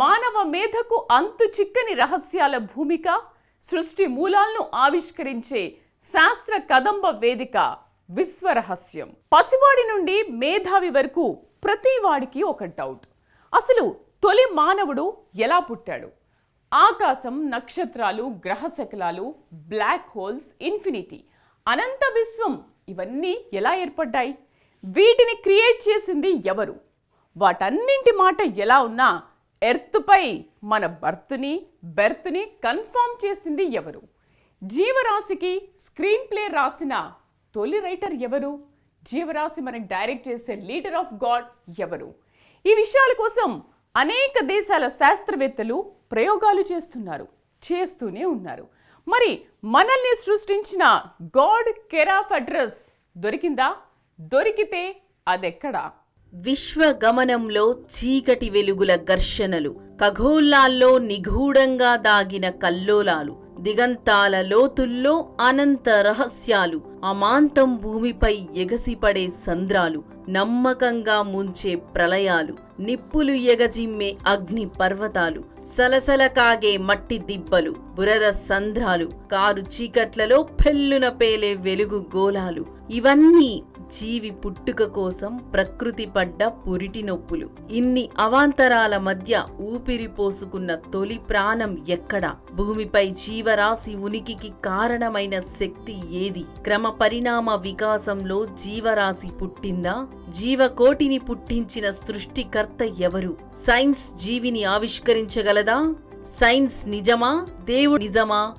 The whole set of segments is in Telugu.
మానవ మేధకు అంతు చిక్కని రహస్యాల భూమిక సృష్టి మూలాలను ఆవిష్కరించే శాస్త్ర కదంబ వేదిక విశ్వరహస్యం. పసివాడి నుండి మేధావి వరకు ప్రతి వాడికి ఒక డౌట్ అసలు తొలి మానవుడు ఎలా పుట్టాడు? ఆకాశం నక్షత్రాలు గ్రహశకలాలు బ్లాక్ హోల్స్ ఇన్ఫినిటీ అనంత విశ్వం ఇవన్నీ ఎలా ఏర్పడ్డాయి? వీటిని క్రియేట్ చేసింది ఎవరు? వాటన్నింటి మాట ఎలా ఉన్నా ఎర్త్పై మన బర్త్ని బెర్త్ని కన్ఫర్మ్ చేసింది ఎవరు? జీవరాశికి స్క్రీన్ ప్లే రాసిన తొలి రైటర్ ఎవరు? జీవరాశి మనకి డైరెక్ట్ చేసే లీడర్ ఆఫ్ గాడ్ ఎవరు? ఈ విషయాల కోసం అనేక దేశాల శాస్త్రవేత్తలు ప్రయోగాలు చేస్తున్నారు చేస్తూనే ఉన్నారు. మరి మనల్ని సృష్టించిన గాడ్ కెరాఫ్ అడ్రస్ దొరికిందా? దొరికితే అదెక్కడా? విశ్వగమనంలో చీకటి వెలుగుల ఘర్షణలు ఖగోళాల్లో నిగూఢంగా దాగిన కల్లోలాలు దిగంతాల లోతుల్లో అనంత రహస్యాలు అమాంతం భూమిపై ఎగసిపడే సంద్రాలు నమ్మకంగా ముంచే ప్రళయాలు నిప్పులు ఎగజిమ్మే అగ్ని పర్వతాలు సలసల కాగే మట్టి దిబ్బలు బురద సంద్రాలు కారు చీకట్లలో పెల్లున పేలే వెలుగు గోళాలు. ఇవన్నీ జీవి పుట్టుక కోసం ప్రకృతి పడ్డ పురిటి నొప్పులు. ఇన్ని అవాంతరాల మధ్య ఊపిరి పోసుకున్న తొలి ప్రాణం ఎక్కడ? భూమిపై జీవరాశి ఉనికికి కారణమైన శక్తి ఏది? క్రమ పరిణామ వికాసంలో జీవరాశి పుట్టిందా? జీవకోటిని పుట్టించిన సృష్టికర్త ఎవరు? సైన్స్ జీవిని ఆవిష్కరించగలదా? సైన్స్ నిజమా? దేవుడు నిజమా?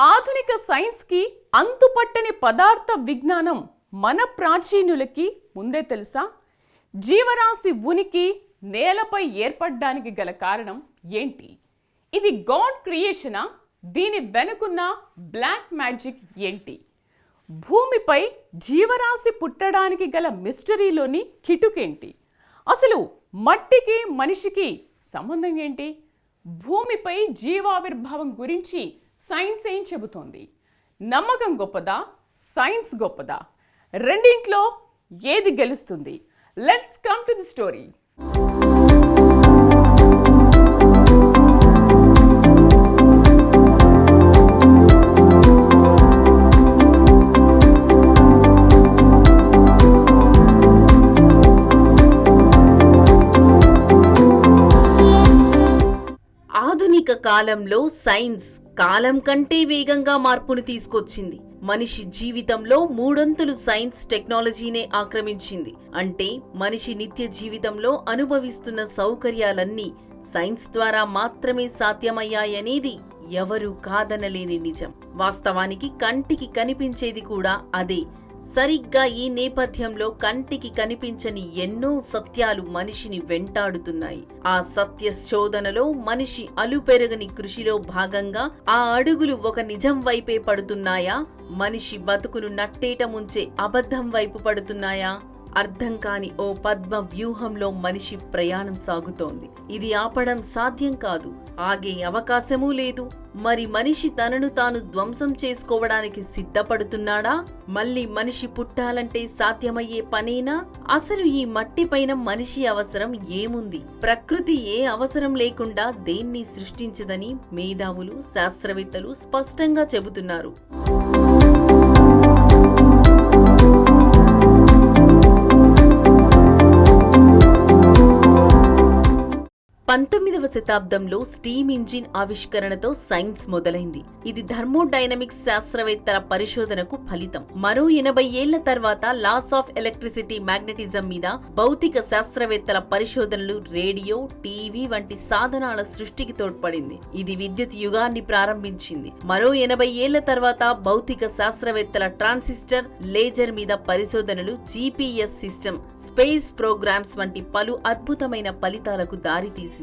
ఆధునిక సైన్స్కి అంతుపట్టని పదార్థ విజ్ఞానం మన ప్రాచీనులకి ముందే తెలుసా? జీవరాశి ఉనికి నేలపై ఏర్పడడానికి గల కారణం ఏంటి? ఇది గాడ్ క్రియేషనా? దీని వెనుకున్న బ్లాక్ మ్యాజిక్ ఏంటి? భూమిపై జీవరాశి పుట్టడానికి గల మిస్టరీలోని కిటుకేంటి? అసలు మట్టికి మనిషికి సంబంధం ఏంటి? భూమిపై జీవావిర్భావం గురించి సైన్స్ ఏం చెబుతోంది? నమ్మకం గొప్పదా? సైన్స్ గొప్పదా? రెండింట్లో ఏది గెలుస్తుంది? Let's come to the story ఆధునిక కాలంలో సైన్స్ కాలం కంటే వేగంగా మార్పును తీసుకొచ్చింది. మనిషి జీవితంలో మూడొంతులు సైన్స్ టెక్నాలజీనే ఆక్రమించింది. అంటే మనిషి నిత్య జీవితంలో అనుభవిస్తున్న సౌకర్యాలన్నీ సైన్స్ ద్వారా మాత్రమే సాధ్యమయ్యాయనేది ఎవరూ కాదనలేని నిజం. వాస్తవానికి కంటికి కనిపించేది కూడా అదే. సరిగ్గా ఈ నేపథ్యంలో కంటికి కనిపించని ఎన్నో సత్యాలు మనిషిని వెంటాడుతున్నాయి. ఆ సత్య శోధనలో మనిషి అలుపెరగని కృషిలో భాగంగా ఆ అడుగులు ఒక నిజం వైపే పడుతున్నాయా? మనిషి బతుకును నట్టేట ముంచే అబద్ధం వైపు పడుతున్నాయా? అర్థం కాని ఓ పద్మ వ్యూహంలో మనిషి ప్రయాణం సాగుతోంది. ఇది ఆపడం సాధ్యం కాదు. ఆగే అవకాశమూ లేదు. మరి మనిషి తనను తాను ధ్వంసం చేసుకోవడానికి సిద్ధపడుతున్నాడా? మళ్ళీ మనిషి పుట్టాలంటే సాధ్యమయ్యే పనేనా? అసలు ఈ మట్టిపైన మనిషి అవసరం ఏముంది? ప్రకృతి ఏ అవసరం లేకుండా దేన్ని సృష్టించదని మేధావులు శాస్త్రవేత్తలు స్పష్టంగా చెబుతున్నారు. పంతొమ్మిదవ శతాబ్దంలో స్టీమ్ ఇంజిన్ ఆవిష్కరణతో సైన్స్ మొదలైంది. ఇది థర్మోడైనమిక్స్ శాస్త్రవేత్తల పరిశోధనకు ఫలితం. మరో ఎనభై ఏళ్ళ తర్వాత లాస్ ఆఫ్ ఎలక్ట్రిసిటీ మ్యాగ్నెటిజం మీద భౌతిక శాస్త్రవేత్తల పరిశోధనలు రేడియో టీవీ వంటి సాధనాల సృష్టికి తోడ్పడింది. ఇది విద్యుత్ యుగాన్ని ప్రారంభించింది. మరో ఎనభై ఏళ్ళ తర్వాత భౌతిక శాస్త్రవేత్తల ట్రాన్సిస్టర్ లేజర్ మీద పరిశోధనలు జీపీఎస్ సిస్టమ్ స్పేస్ ప్రోగ్రామ్స్ వంటి పలు అద్భుతమైన ఫలితాలకు దారితీసింది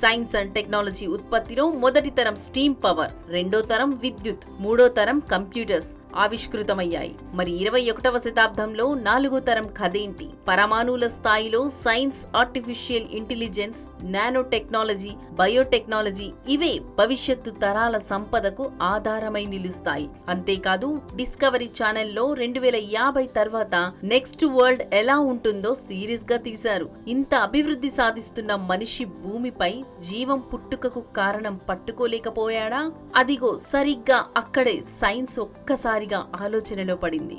సైన్స్ అండ్ టెక్నాలజీ ఉత్పత్తిలో మొదటి తరం స్టీమ్ పవర్ రెండో తరం విద్యుత్ మూడో తరం కంప్యూటర్స్. ఆవిష్కృతమయ్యాయి. మరి ఇరవై ఒకటవ శతాబ్దంలో నాలుగో తరం కథేంటి? పరమాణువుల స్థాయిలో science artificial intelligence nano technology biotechnology ఇవే భవిష్యత్తు తరాల సంపదకు ఆధారమై నిలుస్తాయి. అంతేకాదు డిస్కవరీ ఛానల్లో రెండు వేల యాభై తర్వాత నెక్స్ట్ వరల్డ్ ఎలా ఉంటుందో సీరియస్గా తీశారు. ఇంత అభివృద్ధి సాధిస్తున్న మనిషి భూమిపై జీవం పుట్టుకకు కారణం పట్టుకోలేకపోయాడా? అదిగో సరిగ్గా అక్కడే సైన్స్ ఒక్కసారి ఒక్కసారిగా ఆలోచనలో పడింది.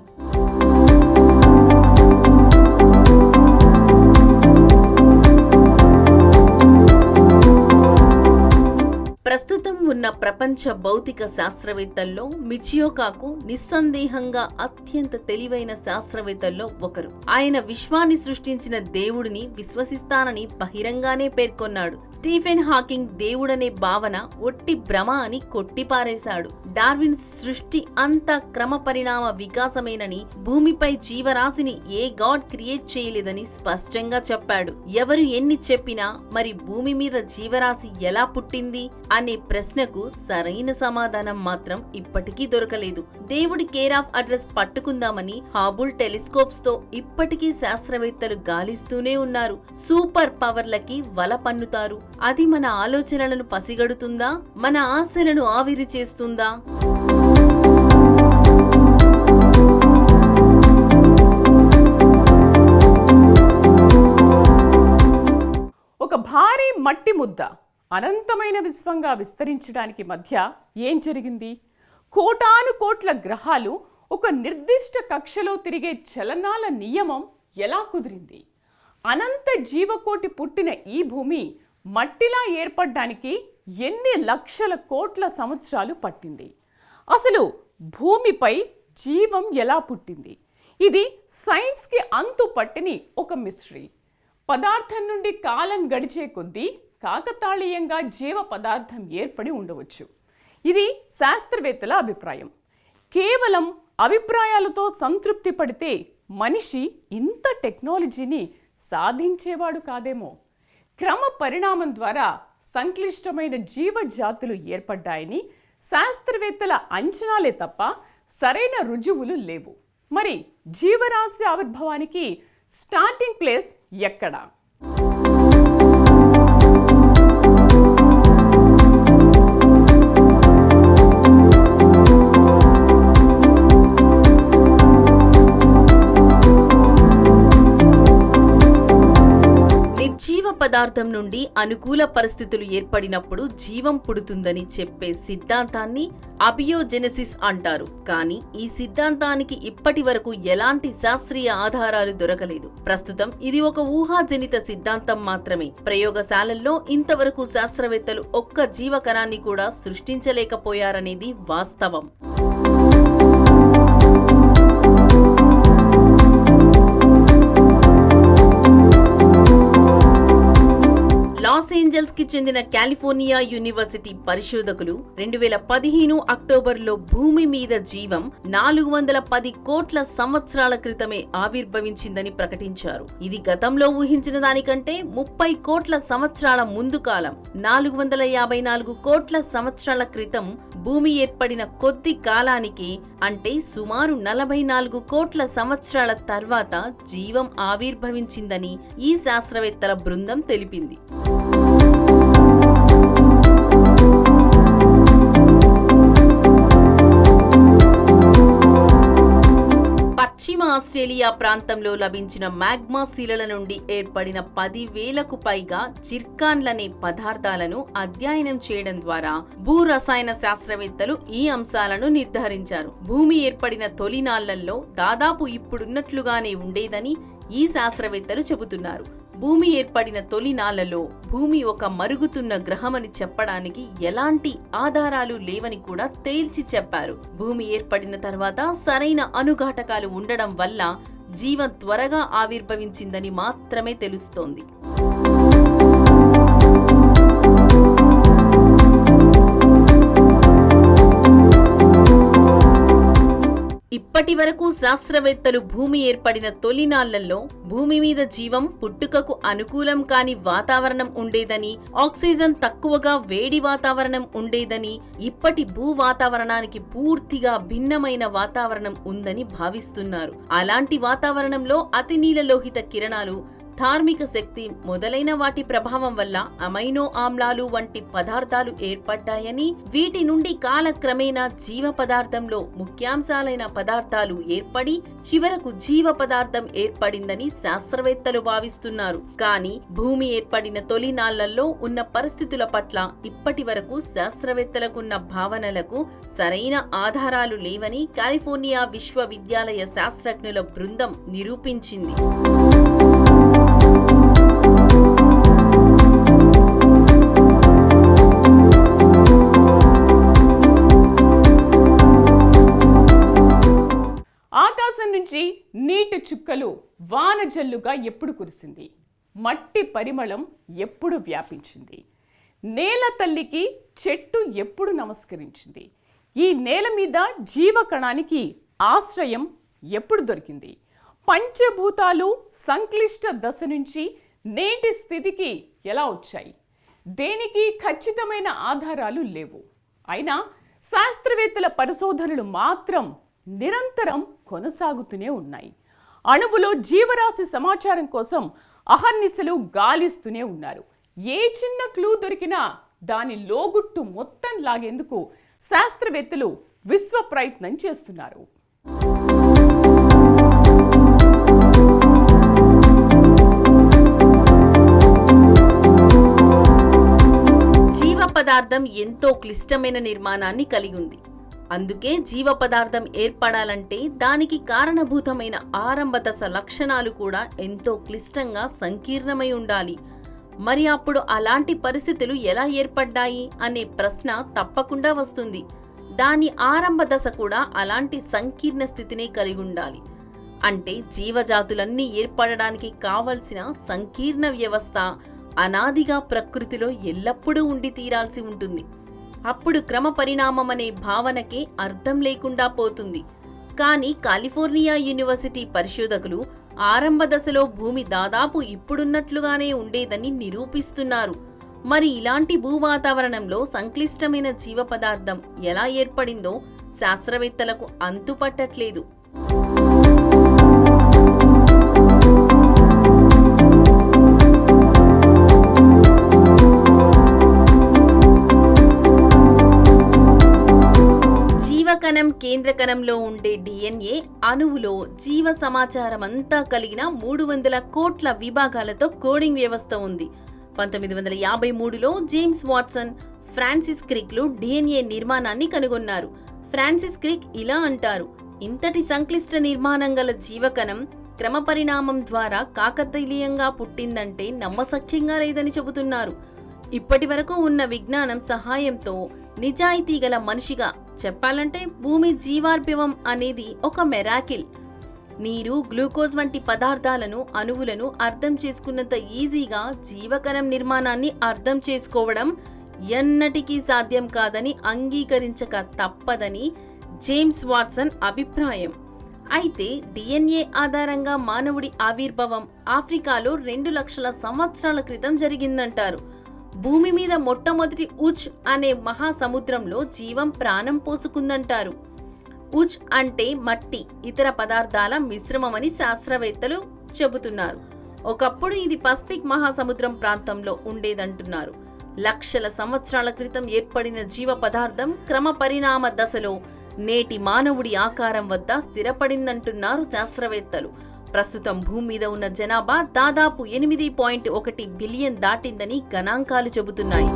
ప్రస్తుతం ఉన్న ప్రపంచ భౌతిక శాస్త్రవేత్తల్లో మిచియోకాకు నిస్సందేహంగా అత్యంత తెలివైన శాస్త్రవేత్తల్లో ఒకరు. ఆయన విశ్వాన్ని సృష్టించిన దేవుడిని విశ్వసిస్తానని బహిరంగానే పేర్కొన్నాడు. స్టీఫెన్ హాకింగ్ దేవుడనే భావన ఒట్టి భ్రమ అని కొట్టిపారేశాడు. డార్విన్ సృష్టి అంతా క్రమ పరిణామ వికాసమేనని భూమిపై జీవరాశిని ఏ గాడ్ క్రియేట్ చేయలేదని స్పష్టంగా చెప్పాడు. ఎవరు ఎన్ని చెప్పినా మరి భూమి మీద జీవరాశి ఎలా పుట్టింది? అని ప్రశ్నకు సరైన సమాధానం మాత్రం ఇప్పటికీ దొరకలేదు. దేవుడి కేర్ ఆఫ్ అడ్రస్ పట్టుకుందామని హాబుల్ టెలిస్కోప్స్తో ఇప్పటికీ శాస్త్రవేత్తలు గాలిస్తూనే ఉన్నారు. సూపర్ పవర్లకి వల పన్నుతారు. అది మన ఆలోచనలను పసిగడుతుందా? మన ఆశలను ఆవిరి చేస్తుందా? ఒక భారీ మట్టి ముద్ద. అనంతమైన విశ్వంగా విస్తరించడానికి మధ్య ఏం జరిగింది? కోటాను కోట్ల గ్రహాలు ఒక నిర్దిష్ట కక్షలో తిరిగే చలనాల నియమం ఎలా కుదిరింది? అనంత జీవకోటి పుట్టిన ఈ భూమి మట్టిలా ఏర్పడడానికి ఎన్ని లక్షల కోట్ల సంవత్సరాలు పట్టింది? అసలు భూమిపై జీవం ఎలా పుట్టింది? ఇది సైన్స్కి అంతు పట్టిని ఒక మిస్టరీ. పదార్థం నుండి కాలం గడిచే కొద్దీ కాకతాళీయంగా జీవ పదార్థం ఏర్పడి ఉండవచ్చు. ఇది శాస్త్రవేత్తల అభిప్రాయం. కేవలం అభిప్రాయాలతో సంతృప్తి పడితే మనిషి ఇంత టెక్నాలజీని సాధించేవాడు కాదేమో. క్రమ పరిణామం ద్వారా సంక్లిష్టమైన జీవజాతులు ఏర్పడ్డాయని శాస్త్రవేత్తల అంచనాలే తప్ప సరైన రుజువులు లేవు. మరి జీవరాశి ఆవిర్భావానికి స్టార్టింగ్ ప్లేస్ ఎక్కడ? పదార్థం నుండి అనుకూల పరిస్థితులు ఏర్పడినప్పుడు జీవం పుడుతుందని చెప్పే సిద్ధాంతాన్ని అబియోజెనెసిస్ అంటారు. కానీ ఈ సిద్ధాంతానికి ఇప్పటి వరకు ఎలాంటి శాస్త్రీయ ఆధారాలు దొరకలేదు. ప్రస్తుతం ఇది ఒక ఊహాజనిత సిద్ధాంతం మాత్రమే. ప్రయోగశాలల్లో ఇంతవరకు శాస్త్రవేత్తలు ఒక్క జీవకణాన్ని కూడా సృష్టించలేకపోయారనేది వాస్తవం. ఏంజల్స్కి చెందిన కాలిఫోర్నియా యూనివర్సిటీ పరిశోధకులు రెండు వేల పదిహేను అక్టోబర్లో భూమి మీద జీవం నాలుగు వందల పది కోట్ల సంవత్సరాల క్రితమే ఆవిర్భవించిందని ప్రకటించారు. ఇది గతంలో ఊహించిన దానికంటే ముప్పై కోట్ల సంవత్సరాల ముందు కాలం. నాలుగు వందల యాభై నాలుగు కోట్ల సంవత్సరాల క్రితం భూమి ఏర్పడిన కొద్ది కాలానికి అంటే సుమారు నలభై నాలుగు కోట్ల సంవత్సరాల తర్వాత జీవం ఆవిర్భవించిందని ఈ శాస్త్రవేత్తల బృందం తెలిపింది. పశ్చిమ ఆస్ట్రేలియా ప్రాంతంలో లభించిన మ్యాగ్మా శిలల నుండి ఏర్పడిన పదివేలకు పైగా జిర్కాన్లనే పదార్థాలను అధ్యయనం చేయడం ద్వారా భూ రసాయన శాస్త్రవేత్తలు ఈ అంశాలను నిర్ధారించారు. భూమి ఏర్పడిన తొలినాళ్ళలో దాదాపు ఇప్పుడున్నట్లుగానే ఉండేదని ఈ శాస్త్రవేత్తలు చెబుతున్నారు. భూమి ఏర్పడిన తొలినాళ్ళలో భూమి ఒక మరుగుతున్న గ్రహమని చెప్పడానికి ఎలాంటి ఆధారాలు లేవని కూడా తేల్చి చెప్పారు. భూమి ఏర్పడిన తర్వాత సరైన అనుఘాటకాలు ఉండడం వల్ల జీవం త్వరగా ఆవిర్భవించిందని మాత్రమే తెలుస్తోంది. ఇప్పటి వరకు శాస్త్రవేత్తలు భూమి ఏర్పడిన తొలినాళ్ళలో భూమి మీద జీవం పుట్టుకకు అనుకూలం కాని వాతావరణం ఉండేదని ఆక్సిజన్ తక్కువగా వేడి వాతావరణం ఉండేదని ఇప్పటి భూ వాతావరణానికి పూర్తిగా భిన్నమైన వాతావరణం ఉందని భావిస్తున్నారు. అలాంటి వాతావరణంలో అతి నీలలోహిత కిరణాలు ధార్మిక శక్తి మొదలైన వాటి ప్రభావం వల్ల అమైనో ఆమ్లాలు వంటి పదార్థాలు ఏర్పడ్డాయని వీటి నుండి కాలక్రమేణా జీవ పదార్థంలో ముఖ్యాంశాలైన పదార్థాలు ఏర్పడి చివరకు జీవ పదార్థం ఏర్పడిందని శాస్త్రవేత్తలు భావిస్తున్నారు. కానీ భూమి ఏర్పడిన తొలి నాళ్ళలో ఉన్న పరిస్థితుల పట్ల ఇప్పటి వరకు శాస్త్రవేత్తలకున్న భావనలకు సరైన ఆధారాలు లేవని కాలిఫోర్నియా విశ్వవిద్యాలయ శాస్త్రజ్ఞుల బృందం నిరూపించింది. నీటి చుక్కలు వానజల్లుగా ఎప్పుడు కురిసింది? మట్టి పరిమళం ఎప్పుడు వ్యాపించింది? నేల తల్లికి చెట్టు ఎప్పుడు నమస్కరించింది? ఈ నేల మీద జీవకణానికి ఆశ్రయం ఎప్పుడు దొరికింది? పంచభూతాలు సంక్లిష్ట దశ నుంచి నేటి స్థితికి ఎలా వచ్చాయి? దేనికి ఖచ్చితమైన ఆధారాలు లేవు. అయినా శాస్త్రవేత్తల పరిశోధనలు మాత్రం నిరంతరం కొనసాగుతూనే ఉన్నాయి. అణువులో జీవరాశి సమాచారం కోసం అహర్నిశలు గాలిస్తూనే ఉన్నారు. ఏ చిన్న క్లూ దొరికినా దాని లోగుట్టు మొత్తం లాగేందుకు శాస్త్రవేత్తలు విశ్వ ప్రయత్నం చేస్తున్నారు. జీవ పదార్థం ఎంతో క్లిష్టమైన నిర్మాణాన్ని కలిగి ఉంది. అందుకే జీవ పదార్థం ఏర్పడాలంటే దానికి కారణభూతమైన ఆరంభ దశ లక్షణాలు కూడా ఎంతో క్లిష్టంగా సంకీర్ణమై ఉండాలి. మరి అప్పుడు అలాంటి పరిస్థితులు ఎలా ఏర్పడ్డాయి అనే ప్రశ్న తప్పకుండా వస్తుంది. దాని ఆరంభ దశ కూడా అలాంటి సంకీర్ణ స్థితినే కలిగి ఉండాలి. అంటే జీవజాతులన్నీ ఏర్పడడానికి కావలసిన సంకీర్ణ వ్యవస్థ అనాదిగా ప్రకృతిలో ఎల్లప్పుడూ ఉండి తీరాల్సి ఉంటుంది. అప్పుడు క్రమ పరిణామం అనే భావనకే అర్థం లేకుండా పోతుంది. కానీ కాలిఫోర్నియా యూనివర్సిటీ పరిశోధకులు ఆరంభ దశలో భూమి దాదాపు ఇప్పుడున్నట్లుగానే ఉండేదని నిరూపిస్తున్నారు. మరి ఇలాంటి భూ వాతావరణంలో సంక్లిష్టమైన జీవ పదార్థం ఎలా ఏర్పడిందో శాస్త్రవేత్తలకు అంతుపట్టట్లేదు. జీవకణం కేంద్రకణంలో ఉండే డిఎన్ఏ అణువులో జీవ సమాచారం అంతా కలిగిన మూడు వందల కోట్ల విభాగాలతో కోడింగ్ వ్యవస్థ ఉంది. పంతొమ్మిది వందల యాభై మూడులో జేమ్స్ వాట్సన్ ఫ్రాన్సిస్ క్రిక్లు డిఎన్ఏ నిర్మాణాన్ని కనుగొన్నారు. ఫ్రాన్సిస్ క్రిక్ ఇలా అంటారు ఇంతటి సంక్లిష్ట నిర్మాణం గల జీవకణం క్రమపరిణామం ద్వారా కాకతీయంగా పుట్టిందంటే నమ్మసఖ్యంగా లేదని చెబుతున్నారు. ఇప్పటి వరకు ఉన్న విజ్ఞానం సహాయంతో నిజాయితీ గల మనిషిగా చెప్పాలంటే భూమి జీవార్భవం అనేది ఒక మెరాకిల్. నీరు గ్లూకోజ్ వంటి పదార్థాలను అణువులను అర్థం చేసుకున్నంత ఈజీగా జీవకరం నిర్మాణాన్ని అర్థం చేసుకోవడం ఎన్నటికీ సాధ్యం కాదని అంగీకరించక తప్పదని జేమ్స్ వాట్సన్ అభిప్రాయం. అయితే డిఎన్ఏ ఆధారంగా మానవుడి ఆవిర్భావం ఆఫ్రికాలో రెండు లక్షల సంవత్సరాల క్రితం జరిగిందంటారు. భూమి మీద మొట్టమొదటి ఉచ్ అనే మహాసముద్రంలో జీవం ప్రాణం పోసుకుందంటారు. ఉచ్ అంటే మట్టి ఇతర పదార్థాల మిశ్రమమని శాస్త్రవేత్తలు చెబుతున్నారు. ఒకప్పుడు ఇది పసిఫిక్ మహాసముద్రం ప్రాంతంలో ఉండేదంటున్నారు. లక్షల సంవత్సరాల క్రితం ఏర్పడిన జీవ పదార్థం క్రమ పరిణామ దశలో నేటి మానవుడి ఆకారం వద్ద స్థిరపడిందంటున్నారు శాస్త్రవేత్తలు. ప్రస్తుతం భూమి మీద ఉన్న జనాభా దాదాపు ఎనిమిది పాయింట్ ఒకటి బిలియన్ దాటిందని గణాంకాలు చెబుతున్నాయి.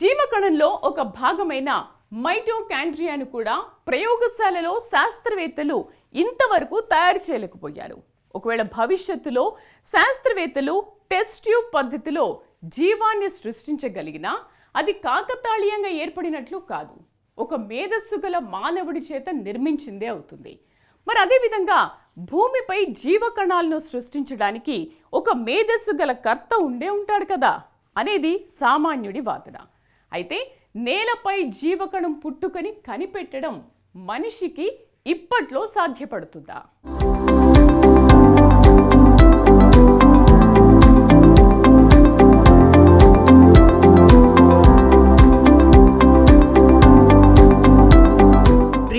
జీవకణంలో ఒక భాగమైన మైటోకాండ్రియాను కూడా ప్రయోగశాలలో శాస్త్రవేత్తలు ఇంతవరకు తయారు చేయలేకపోయారు. ఒకవేళ భవిష్యత్తులో శాస్త్రవేత్తలు టెస్ట్ ట్యూబ్ పద్ధతిలో జీవాన్ని సృష్టించగలిగినా అది కాకతాళీయంగా ఏర్పడినట్లు కాదు. ఒక మేధస్సు గల మానవుడి చేత నిర్మించిందే అవుతుంది. మరి అదేవిధంగా భూమిపై జీవకణాలను సృష్టించడానికి ఒక మేధస్సు గల కర్త ఉండే ఉంటాడు కదా అనేది సామాన్యుడి వాదన. అయితే నేలపై జీవకణం పుట్టుకని కనిపెట్టడం మనిషికి ఇప్పట్లో సాధ్యపడుతుందా?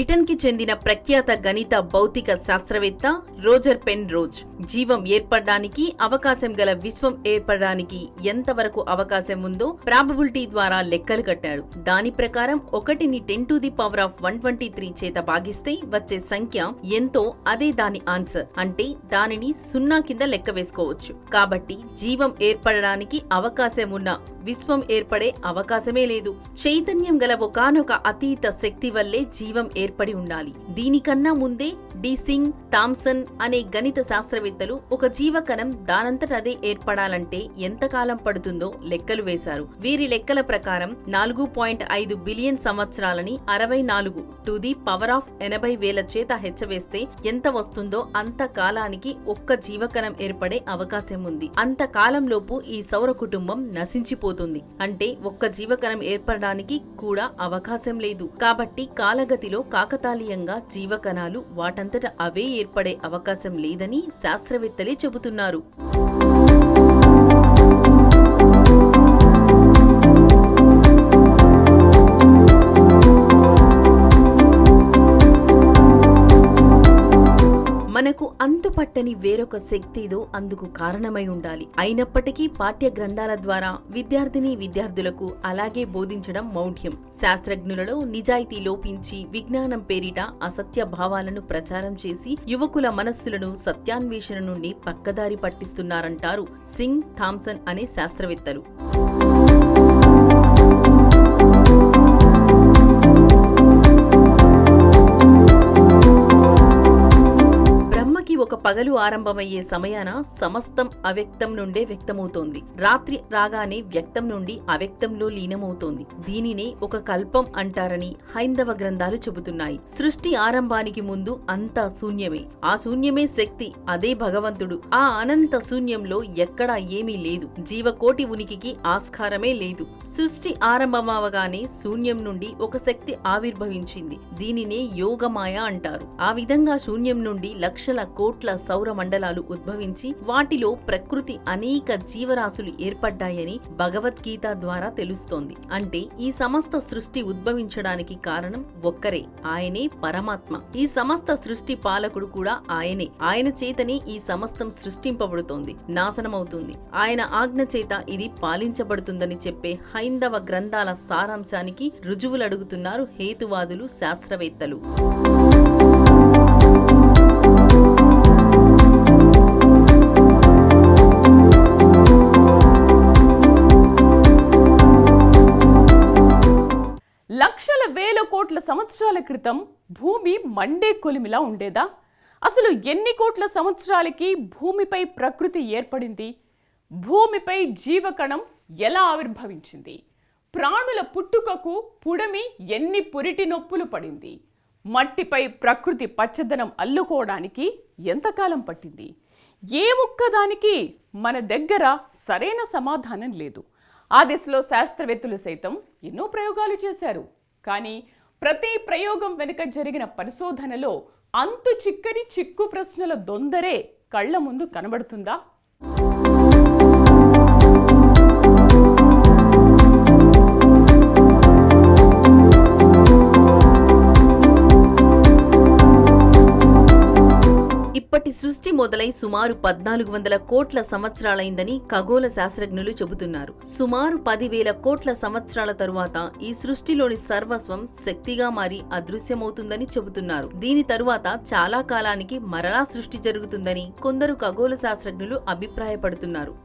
బ్రిటన్కి చెందిన ప్రఖ్యాత గణిత భౌతిక శాస్త్రవేత్త రోజర్ పెన్ రోజ్ జీవం ఏర్పడడానికి అవకాశం గల విశ్వం ఏర్పడడానికి ఎంతవరకు అవకాశం ఉందో ప్రాబబిలిటీ ద్వారా లెక్కలు కట్టాడు. దాని ప్రకారం ఒకటిని ten to the power of one twenty three చేత భాగిస్తే వచ్చే సంఖ్య ఎంతో అదే దాని ఆన్సర్. అంటే దానిని సున్నా కింద లెక్క వేసుకోవచ్చు. కాబట్టి జీవం ఏర్పడడానికి అవకాశం ఉన్న విశ్వం ఏర్పడే అవకాశమే లేదు. చైతన్యం గల ఒకనొక అతీత శక్తి వల్లే జీవం ఏర్పడి ఉండాలి. దీనికన్నా ముందే డి సింగ్ థామ్సన్ అనే గణిత శాస్త్రవేత్తలు ఒక జీవకణం దానంతట అదే ఏర్పడాలంటే ఎంతకాలం పడుతుందో లెక్కలు వేశారు. వీరి లెక్కల ప్రకారం నాలుగు పాయింట్ ఐదు బిలియన్ సంవత్సరాలని అరవై నాలుగు టు ది పవర్ ఆఫ్ ఎనభై వేల చేత హెచ్చవేస్తే ఎంత వస్తుందో అంత కాలానికి ఒక్క జీవకణం ఏర్పడే అవకాశం ఉంది. అంత కాలంలోపు ఈ సౌర కుటుంబం నశించిపోతుంది. అంటే ఒక్క జీవకణం ఏర్పడడానికి కూడా అవకాశం లేదు. కాబట్టి కాలగతిలో కాకతాళీయంగా జీవకణాలు వాటంతట అవే ఏర్పడే అవకాశం లేదని శాస్త్రవేత్తలే చెబుతున్నారు. అంతుపట్టని వేరొక శక్తిదో అందుకు కారణమై ఉండాలి. అయినప్పటికీ పాఠ్య గ్రంథాల ద్వారా విద్యార్థిని విద్యార్థులకు అలాగే బోధించడం మౌఢ్యం. శాస్త్రజ్ఞులలో నిజాయితీ లోపించి విజ్ఞానం పేరిట అసత్య భావాలను ప్రచారం చేసి యువకుల మనస్సులను సత్యాన్వేషణ నుండి పక్కదారి పట్టిస్తున్నారంటారు సింగ్ థామ్సన్ అనే శాస్త్రవేత్తలు. ఒక పగలు ఆరంభమయ్యే సమయాన సమస్తం అవ్యక్తం నుండే వ్యక్తమవుతోంది. రాత్రి రాగానే వ్యక్తం నుండి అవ్యక్తంలో లీనమవుతోంది. దీనినే ఒక కల్పం అంటారని హైందవ గ్రంథాలు చెబుతున్నాయి. సృష్టి ఆరంభానికి ముందు అంతా శూన్యమే. ఆ శూన్యమే శక్తి అదే భగవంతుడు. ఆ అనంత శూన్యంలో ఎక్కడా ఏమీ లేదు. జీవకోటి ఉనికికి ఆస్కారమే లేదు. సృష్టి ఆరంభమవగానే శూన్యం నుండి ఒక శక్తి ఆవిర్భవించింది. దీనినే యోగమాయ అంటారు. ఆ విధంగా శూన్యం నుండి లక్షల కోట్ల సౌర మండలాలు ఉద్భవించి వాటిలో ప్రకృతి అనేక జీవరాశులు ఏర్పడ్డాయని భగవద్గీత ద్వారా తెలుస్తోంది. అంటే ఈ సమస్త సృష్టి ఉద్భవించడానికి కారణం ఒక్కరే ఆయనే పరమాత్మ. ఈ సమస్త సృష్టి పాలకుడు కూడా ఆయనే. ఆయన చేతనే ఈ సమస్తం సృష్టింపబడుతోంది నాశనమవుతుంది. ఆయన ఆజ్ఞ చేత ఇది పాలించబడుతుందని చెప్పే హైందవ గ్రంథాల సారాంశానికి రుజువులు అడుగుతున్నారు హేతువాదులు శాస్త్రవేత్తలు. సంవత్సరాల క్రితం భూమి మండే కొలిమిలా ఉండేదా? అసలు ఎన్ని కోట్ల సంవత్సరాలకి భూమిపై ప్రకృతి ఏర్పడింది? భూమిపై జీవకణం ఎలా ఆవిర్భవించింది? ప్రాణుల పుట్టుకకు పుడమి ఎన్ని పురిటి నొప్పులు పడింది? మట్టిపై ప్రకృతి పచ్చదనం అల్లుకోవడానికి ఎంతకాలం పట్టింది? ఏ ఒక్కదానికి మన దగ్గర సరైన సమాధానం లేదు. ఆ దిశలో శాస్త్రవేత్తలు సైతం ఎన్నో ప్రయోగాలు చేశారు. కానీ ప్రతి ప్రయోగం వెనుక జరిగిన పరిశోధనలో అంతు చిక్కని చిక్కు ప్రశ్నల దొందరే కళ్ళ ముందు కనబడుతుందా? మొదలై సుమారు పద్నాలుగు వందల కోట్ల సంవత్సరాలైందని ఖగోళ శాస్త్రజ్ఞులు చెబుతున్నారు. సుమారు పదివేల కోట్ల సంవత్సరాల తరువాత ఈ సృష్టిలోని సర్వస్వం శక్తిగా మారి అదృశ్యమవుతుందని చెబుతున్నారు. దీని తరువాత చాలా కాలానికి మరలా సృష్టి జరుగుతుందని కొందరు ఖగోళ శాస్త్రజ్ఞులు అభిప్రాయపడుతున్నారు.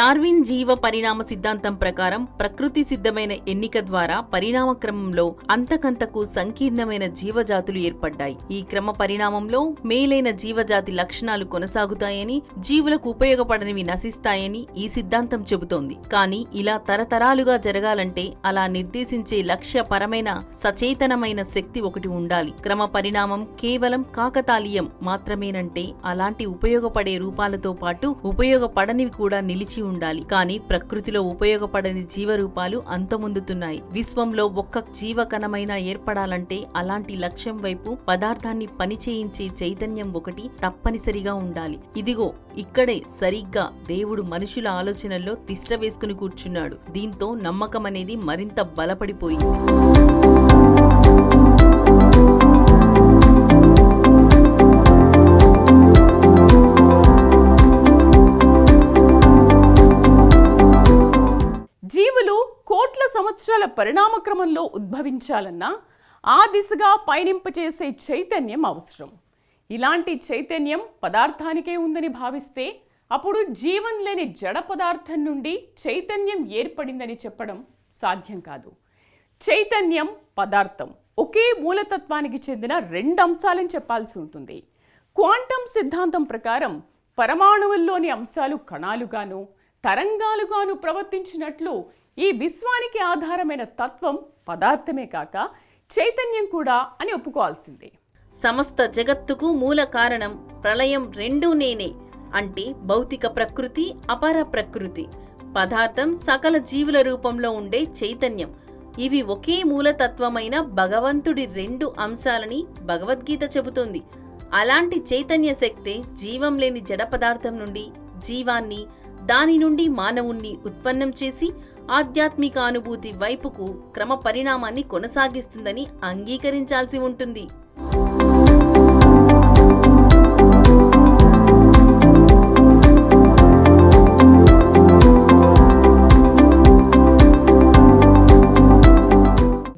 డార్విన్ జీవ పరిణామ సిద్ధాంతం ప్రకారం ప్రకృతి సిద్ధమైన ఎన్నిక ద్వారా పరిణామ క్రమంలో అంతకంతకు సంకీర్ణమైన జీవజాతులు ఏర్పడ్డాయి. ఈ క్రమ పరిణామంలో మేలైన జీవజాతి లక్షణాలు కొనసాగుతాయని జీవులకు ఉపయోగపడనివి నశిస్తాయని ఈ సిద్ధాంతం చెబుతోంది. కానీ ఇలా తరతరాలుగా జరగాలంటే అలా నిర్దేశించే లక్ష్యపరమైన సచేతనమైన శక్తి ఒకటి ఉండాలి. క్రమ పరిణామం కేవలం కాకతాళీయం మాత్రమేనంటే అలాంటి ఉపయోగపడే రూపాలతో పాటు ఉపయోగపడనివి కూడా నిలిచి ఉండాలి. కానీ ప్రకృతిలో ఉపయోగపడని జీవరూపాలు అంతమొందుతున్నాయి. విశ్వంలో ఒక్క జీవకణమైనా ఏర్పడాలంటే అలాంటి లక్ష్యం వైపు పదార్థాన్ని పనిచేయించే చైతన్యం ఒకటి తప్పనిసరిగా ఉండాలి. ఇదిగో ఇక్కడే సరిగ్గా దేవుడు మనుషుల ఆలోచనల్లో తిష్ట వేసుకుని కూర్చున్నాడు. దీంతో నమ్మకం అనేది మరింత బలపడిపోయింది. సంవత్సరాల పరిణామ క్రమంలో ఉద్భవించాలన్నా ఆ దిశగా పయనింపచేసే చైతన్యం అవసరం. ఇలాంటి చైతన్యం పదార్థానికే ఉందని భావిస్తే అప్పుడు జీవం లేని జడ పదార్థం నుండి చైతన్యం ఏర్పడిందని చెప్పడం సాధ్యం కాదు. చైతన్యం పదార్థం ఒకే మూలతత్వానికి చెందిన రెండు అంశాలని చెప్పాల్సి ఉంటుంది. క్వాంటం సిద్ధాంతం ప్రకారం పరమాణువుల్లోని అంశాలు కణాలుగాను తరంగాలుగాను ప్రవర్తించినట్లు ఈ విశ్వానికి ఆధారమైన తత్వం పదార్థమే కాక చైతన్యం కూడా అని ఒప్పుకోవాల్సిందే. సమస్త జగత్తుకు మూల కారణం ప్రళయం రెండూ నేనే అంటే భౌతిక ప్రకృతి అపర ప్రకృతి. పదార్థం సకల జీవుల రూపంలో ఉండే చైతన్యం. ఇవి ఒకే మూలతత్వమైన భగవంతుడి రెండు అంశాలని భగవద్గీత చెబుతుంది. అలాంటి చైతన్య శక్తే జీవం లేని జడ పదార్థం నుండి జీవాన్ని దాని నుండి మానవుణ్ణి ఉత్పన్నం చేసి ఆధ్యాత్మిక అనుభూతి వైపుకు క్రమ పరిణామాన్ని కొనసాగిస్తుందని అంగీకరించాల్సి ఉంటుంది.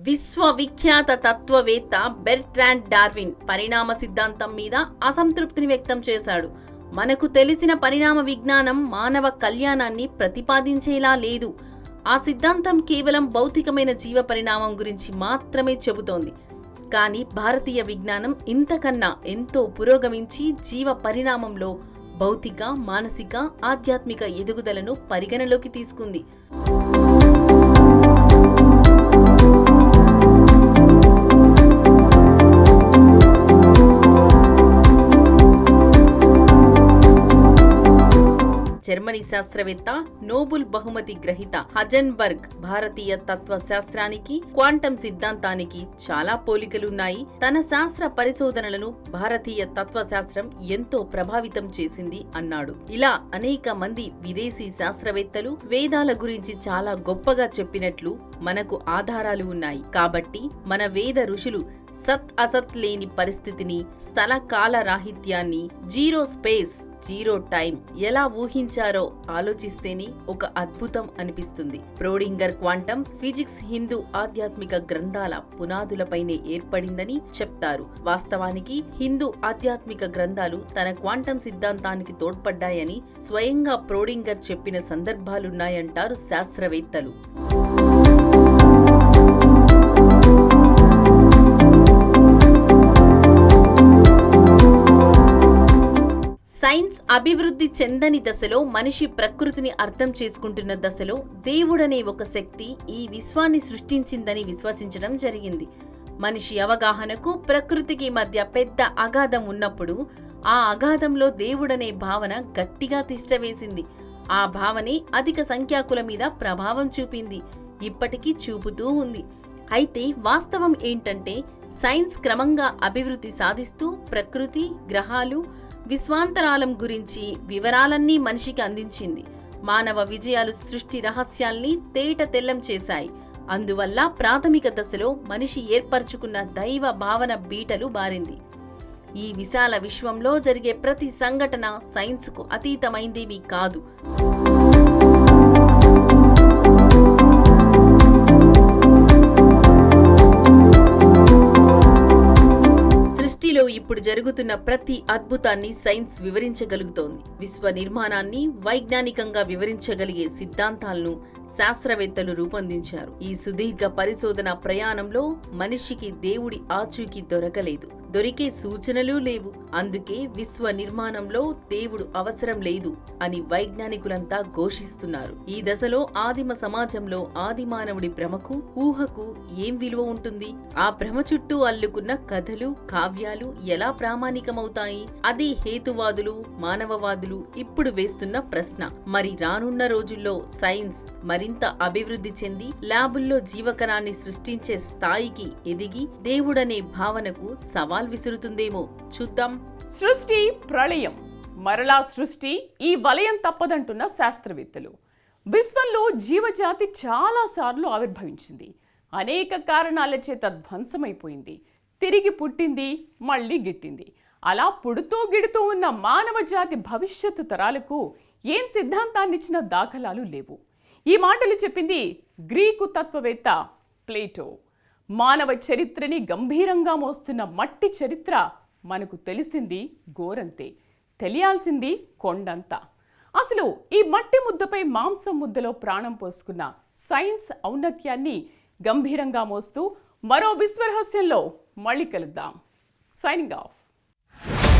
విశ్వవిఖ్యాత తత్వవేత్త బెర్ట్రాండ్ డార్విన్ పరిణామ సిద్ధాంతం మీద అసంతృప్తిని వ్యక్తం చేశాడు. మనకు తెలిసిన పరిణామ విజ్ఞానం మానవ కళ్యాణాన్ని ప్రతిపాదించేలా లేదు. ఆ సిద్ధాంతం కేవలం భౌతికమైన జీవ పరిణామం గురించి మాత్రమే చెబుతోంది. కానీ భారతీయ విజ్ఞానం ఇంతకన్నా ఎంతో పురోగమించి జీవ పరిణామంలో భౌతిక మానసిక ఆధ్యాత్మిక ఎదుగుదలను పరిగణలోకి తీసుకుంది. జర్మనీ శాస్త్రవేత్త నోబుల్ బహుమతి గ్రహీత హజన్బర్గ్ భారతీయ తత్వ శాస్త్రానికి క్వాంటం సిద్ధాంతానికి చాలా పోలికలున్నాయి. తన శాస్త్ర పరిశోధనలను భారతీయ తత్వ శాస్త్రం ఎంతో ప్రభావితం చేసింది అన్నాడు. ఇలా అనేక మంది విదేశీ శాస్త్రవేత్తలు వేదాల గురించి చాలా గొప్పగా చెప్పినట్లు మనకు ఆధారాలు ఉన్నాయి. కాబట్టి మన వేద ఋషులు సత్ అసత్ లేని పరిస్థితిని స్థల కాల రాహిత్యాన్ని జీరో స్పేస్ జీరో టైం ఎలా ఊహించారో ఆలోచిస్తేనే ఒక అద్భుతం అనిపిస్తుంది. ప్రోడింగర్ క్వాంటం ఫిజిక్స్ హిందూ ఆధ్యాత్మిక గ్రంథాల పునాదులపైనే ఏర్పడిందని చెప్తారు. వాస్తవానికి హిందూ ఆధ్యాత్మిక గ్రంథాలు తన క్వాంటం సిద్ధాంతానికి తోడ్పడ్డాయని స్వయంగా ప్రోడింగర్ చెప్పిన సందర్భాలున్నాయంటారు శాస్త్రవేత్తలు. సైన్స్ అభివృద్ధి చెందని దశలో మనిషి ప్రకృతిని అర్థం చేసుకుంటున్న దశలో దేవుడనే ఒక శక్తి ఈ విశ్వాన్ని సృష్టించిందని విశ్వసించడం జరిగింది. మనిషి అవగాహనకు ప్రకృతికి మధ్య పెద్ద అగాధం ఉన్నప్పుడు ఆ అగాధంలో దేవుడనే భావన గట్టిగా తిష్టవేసింది ఆ భావనే అధిక సంఖ్యాకుల మీద ప్రభావం చూపింది. ఇప్పటికీ చూపుతూ ఉంది. అయితే వాస్తవం ఏంటంటే సైన్స్ క్రమంగా అభివృద్ధి సాధిస్తూ ప్రకృతి గ్రహాలు విశ్వాంతరాలం గురించి వివరాలన్నీ మనిషికి అందించింది. మానవ విజయాలు సృష్టి రహస్యాల్ని తేట తెల్లం చేశాయి. అందువల్ల ప్రాథమిక దశలో మనిషి ఏర్పరచుకున్న దైవ భావన బీటలు బారింది. ఈ విశాల విశ్వంలో జరిగే ప్రతి సంఘటన సైన్స్కు అతీతమైందేమీ కాదు. సృష్టిలో ఇప్పుడు ఇప్పుడు జరుగుతున్న ప్రతి అద్భుతాన్ని సైన్స్ వివరించగలుగుతోంది. విశ్వ నిర్మాణాన్ని వైజ్ఞానికంగా వివరించగలిగే సిద్ధాంతాలను శాస్త్రవేత్తలు రూపొందించారు. ఈ సుదీర్ఘ పరిశోధన ప్రయాణంలో మనిషికి దేవుడి ఆచూకీ దొరకలేదు. దొరికే సూచనలు లేవు. అందుకే విశ్వ నిర్మాణంలో దేవుడు అవసరం లేదు అని వైజ్ఞానికులంతా ఘోషిస్తున్నారు. ఈ దశలో ఆదిమ సమాజంలో ఆదిమానవుడి భ్రమకు ఊహకు ఏం విలువ ఉంటుంది? ఆ భ్రమ చుట్టూ అల్లుకున్న కథలు కావ్యాలు ఎలా ప్రామాణికమవుతాయి? అది హేతువాదులు మానవవాదులు ఇప్పుడు వేస్తున్న ప్రశ్న. మరి రానున్న రోజుల్లో సైన్స్ మరింత అభివృద్ధి చెంది ల్యాబుల్లో జీవకణాన్ని సృష్టించే స్థాయికి ఎదిగి దేవుడనే భావనకు సవాల్ విసురుతుందేమో. చూద్దాం. సృష్టి ప్రళయం. మరలా సృష్టి ఈ వలయం తప్పదంటున్న శాస్త్రవేత్తలు. విశ్వంలో జీవజాతి చాలాసార్లు ఆవిర్భవించింది. అనేక కారణాల చేత ధ్వంసమైపోయింది. తిరిగి పుట్టింది మళ్ళీ గిట్టింది. అలా పుడుతూ గిడుతూ ఉన్న మానవ జాతి భవిష్యత్తు తరాలకు ఏం సిద్ధాంతాన్నిచ్చిన దాఖలాలు లేవు. ఈ మాటలు చెప్పింది గ్రీకు తత్వవేత్త ప్లేటో. మానవ చరిత్రని గంభీరంగా మోస్తున్న మట్టి చరిత్ర మనకు తెలిసింది గోరంతే. తెలియాల్సింది కొండంత. అసలు ఈ మట్టి ముద్దపై మాంసం ముద్దలో ప్రాణం పోసుకున్న సైన్స్ ఔన్నత్యాన్ని గంభీరంగా మోస్తూ మరో విశ్వరహస్యంలో మళ్ళీ కలుద్దాం. Signing off.